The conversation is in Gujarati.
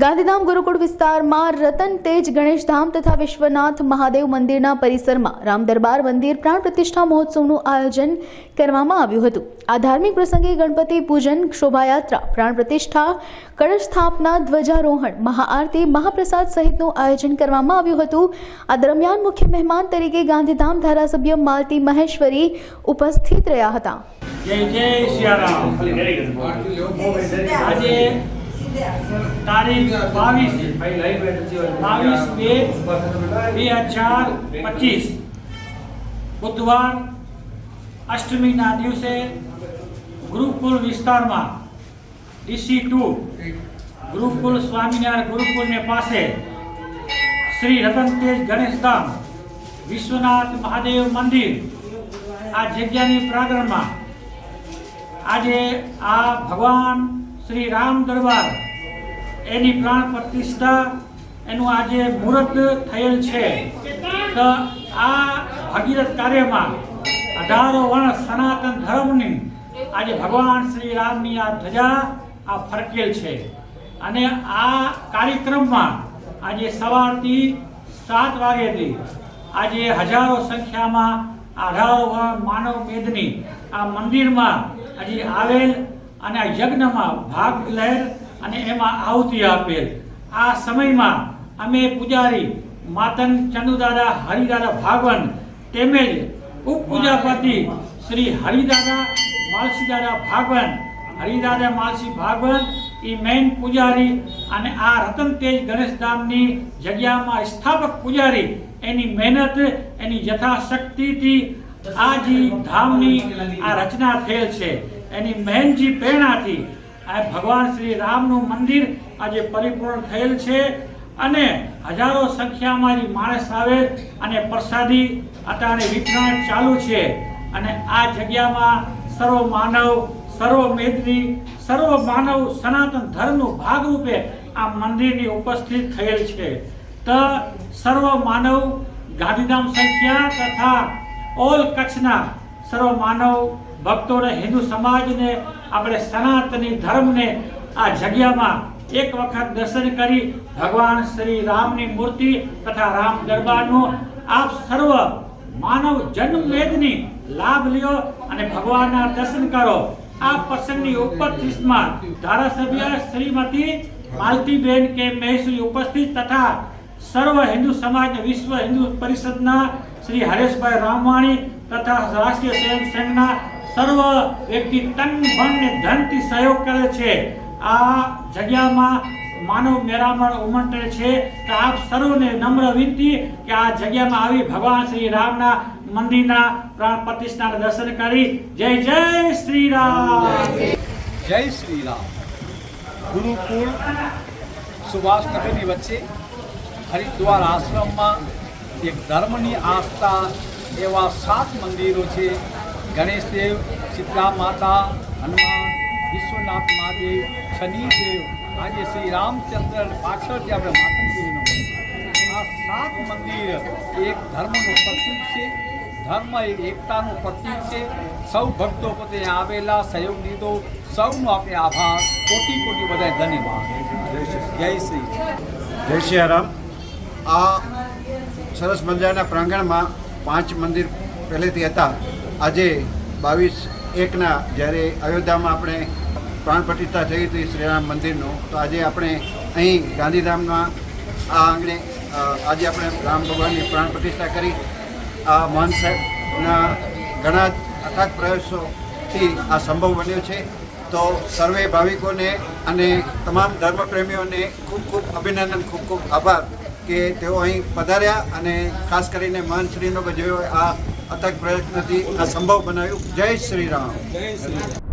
ગાંધીધામ ગુરુકુળ વિસ્તારમાં રતન તેજ ગણેશધામ તથા વિશ્વનાથ મહાદેવ મંદિરના પરિસરમાં રામ દરબાર મંદિર પ્રાણ પ્રતિષ્ઠા મહોત્સવનું આયોજન કરવામાં આવ્યું હતું. આ ધાર્મિક પ્રસંગે ગણપતિ પૂજન શોભાયાત્રા પ્રાણ પ્રતિષ્ઠા કળશ સ્થાપના ધ્વજારોહણ મહાઆરતી મહાપ્રસાદ સહિતનું આયોજન કરવામાં આવ્યું હતું. આ દરમિયાન મુખ્ય મહેમાન તરીકે ગાંધીધામ ધારાસભ્ય માલતી મહેશ્વરી ઉપસ્થિત રહ્યા હતા. જય જય આજે તારીખ બાવીસ બાવીસ બે બે હજાર પચીસ. બુધવાર અષ્ટમીના દિવસે ગુરુકુલ વિસ્તારમાં ડીસી ટુ ગુરુકુલ સ્વામિનારાયણ ગુરુકુલને પાસે શ્રી રતન તેજ ગણેશધામ વિશ્વનાથ મહાદેવ મંદિર આ જગ્યાની પ્રાંગણમાં આજે આ ભગવાન શ્રી રામ દરબાર. એની પ્રાણ પ્રતિષ્ઠા એનું આજે મુહૂર્ત થયેલ છે. તો આ ભગીરથ કાર્યમાં અઢારો વર્ષ સનાતન ધર્મની આજે ભગવાન શ્રી રામની આ ધજા આ ફરકેલ છે. અને આ કાર્યક્રમમાં આજે સવારથી સાત વાગ્યાથી આજે હજારો સંખ્યામાં અઢારો માનવ મેદની આ મંદિરમાં આજે આવેલ અને આ યજ્ઞમાં ભાગ લહેર અને એમાં આહુતિ આપેલ. આ સમયમાં અમે પૂજારી માતન ચંદુદાદા, હરિદાદા ભાગવન તેમજ ઉપપૂજાપતિ શ્રી હરિદાદા માલસીદાદા ભાગવન, હરિદાદા માલસી ભાગવન એ મેઇન પૂજારી અને આ રતન તેજ ગણેશધામની જગ્યામાં સ્થાપક પૂજારી, એની મહેનત, એની યથાશક્તિથી આ જે ધામની આ રચના થયેલ છે. એની મહેનજી પ્રેરણાથી આ ભગવાન શ્રી રામનું મંદિર આજે પરિપૂર્ણ થયેલ છે અને હજારો સંખ્યામાં માણસ આવે અને પ્રસાદી અટાણે વિતરણ ચાલુ છે. અને આ જગ્યામાં સર્વ માનવ, સર્વ મેદની, સર્વ માનવ સનાતન ધર્મનું ભાગરૂપે આ મંદિરની ઉપસ્થિત થયેલ છે. તો સર્વ માનવ ગાંધીધામ સંખ્યા તથા ઓલ કચ્છના સર્વ માનવ ભક્તોને, હિન્દુ સમાજને, આપણે સનાતની ધર્મને આ જગ્યામાં એક વખત દર્શન કરી ભગવાન શ્રી રામની મૂર્તિ તથા રામ દરબારનું આપ સર્વ માનવ જન્મવેદની લાભ લ્યો અને ભગવાનના દર્શન કરો. આ પ્રસંગની ઉપસ્થિતમાં ધારાસભ્ય શ્રીમતી માલતીબેન કે મહેશ્વરી ઉપસ્થિત તથા સર્વ હિન્દુ સમાજ વિશ્વ હિન્દુ પરિષદના શ્રી હરેશભાઈ રામવાણી તથા રાષ્ટ્રીય સ્વયંસેવકના સર્વ વ્યક્તિ તન, મન ને ધનથી સહયોગ કરે છે. આ જગ્યામાં માનવ મેરામણ ઉમંત્રે છે તો આપ સર્વને નમ્ર વિનંતી કે આ જગ્યામાં આવી ભગવાન શ્રી રામના મંદિરના પ્રાણ પ્રતિષ્ઠાના દર્શન કરી. જય જય શ્રી રામ. જય શ્રી રામ. ગુરુકુળ સુભાષનગરની વચ્ચે હરિદ્વાર આશ્રમમાં એક ધર્મની આસ્થા એવા સાત મંદિરો છે. ગણેશદેવ શીતલા માતા, હનુમાન, વિશ્વનાથ મહાદેવ, શનિદેવ, આજે શ્રી રામચંદ્ર પાછળથી આપણે માતંગીરીનું આ સાત મંદિર એક ધર્મનું પ્રતીક છે. ધર્મ એ એકતાનું પ્રતીક છે. સૌ ભક્તો પોતે આવેલા, સહયોગ લીધો. સૌનો આપણે આભાર. કોટી કોટી બધા ધન્યવાદ. જય શ્રી જય સિયારામ આ સરસ મજાના પ્રાંગણમાં પાંચ મંદિર પહેલેથી હતા. આજે બાવીસ એકના જ્યારે અયોધ્યામાં આપણે પ્રાણ પ્રતિષ્ઠા થઈ હતી શ્રીરામ મંદિરનું, તો આજે આપણે અહીં ગાંધીધામમાં આ આંગણે આજે આપણે રામ ભગવાનની પ્રાણ પ્રતિષ્ઠા કરી. આ મહાન સાહેબના ઘણા અથાગ પ્રયાસોથી આ સંભવ બન્યો છે. તો સર્વે ભાવિકોને અને તમામ ધર્મપ્રેમીઓને ખૂબ ખૂબ અભિનંદન, ખૂબ ખૂબ આભાર કે તેઓ અહીં પધાર્યા અને ખાસ કરીને મહાન શ્રીનો જેઓ આ અથક પ્રયત્નથી આ સંભવ બનાવ્યું. જય શ્રી રામ. જય શ્રી રામ.